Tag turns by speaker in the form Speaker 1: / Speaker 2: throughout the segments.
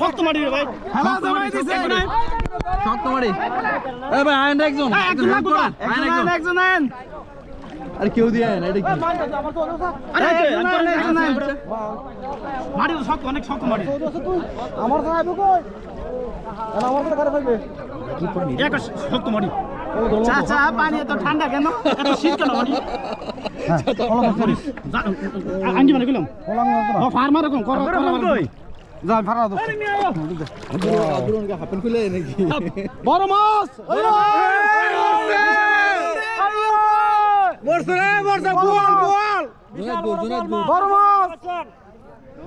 Speaker 1: শক্ত মারি ভাই।
Speaker 2: শক্ত মারি। এ ভাই আয়ন একজন। একজন আয়ন আর কেউ দিয়ে আয়ন এটা কি?
Speaker 1: মারি তো শক্ত অনেক শক্ত মারি।
Speaker 3: আমার তো আইবো কই? আমার তো করে ফেলবে
Speaker 1: এক শক্ত মারি। চাচা পানি এত ঠান্ডা কেন? এত শীত কেন মারি আঙ্গি মানে গেলাম। ও ফার্মার এরকম কর কর
Speaker 3: যা ভাড়া দাও
Speaker 2: হাফেন খুলে নাকি?
Speaker 3: বড় মাছ মরছে রে। মরছে গোয়াল গোয়াল।
Speaker 2: জোনাদ গোল, জোনাদ গোল।
Speaker 3: বড় মাছ।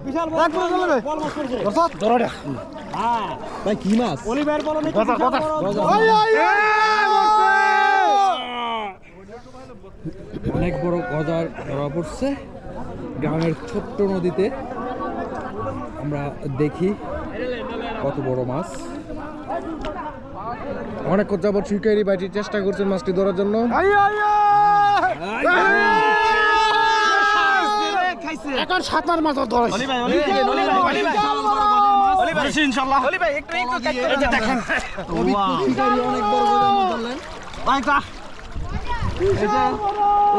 Speaker 3: বিশাল বড় এক করে চলে বল মাছ পড়ছে দর্শক
Speaker 1: ধরো
Speaker 2: ভাই কি মাছ?
Speaker 3: অলিভার বল নাকি?
Speaker 1: কথা কথা।
Speaker 3: ওই ওই
Speaker 2: অনেক বড় গজার ধরা পড়ছে গ্রামের ছোট্ট নদীতে আমরা দেখি কত বড় মাছ
Speaker 3: অনেক যাবত শিকারি বাইটি চেষ্টা করছেন মাছটি ধরার জন্য
Speaker 1: এখন সাত মার মাছ ধরে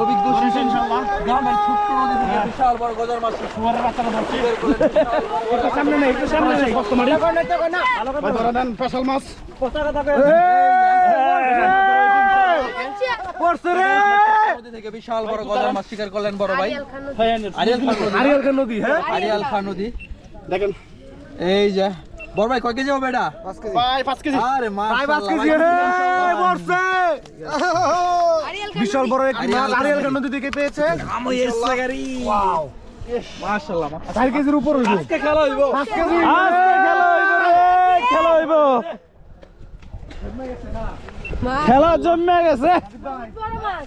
Speaker 2: অভিজ্ঞ শিকারি গ্রামের ছোট্ট নদী থেকে বিশাল বড় গজার মাছ
Speaker 1: একটু সামনে নেই একটু সামনে নেই কষ্ট মারি ভাই ধরে দেন স্পেশাল মাছ
Speaker 2: নদী থেকে বিশাল বড় গজার মাছ শিকার করলেন বড় ভাই
Speaker 4: আরিয়াল খান
Speaker 2: আরিয়াল খান নদী
Speaker 3: আরিয়াল নদী হ্যাঁ
Speaker 2: আরিয়াল খান নদী
Speaker 1: দেখেন
Speaker 2: এই যে বড় ভাই কয় কেজি হবে এটা
Speaker 1: ভাই পাঁচ কেজি
Speaker 2: আরে
Speaker 3: ভাই কেজি হে মরছে বিশাল বড় একটি মাছ আরিয়াল খান নদী। থেকে পেয়েছে?
Speaker 2: মাশাআল্লাহ
Speaker 3: চার কেজির উপর হইব।
Speaker 2: আজকে খেলা হইব।
Speaker 3: পাঁচ কেজি
Speaker 1: খেলা হইব খেলা জমে গেছে।
Speaker 4: বড় মাছ।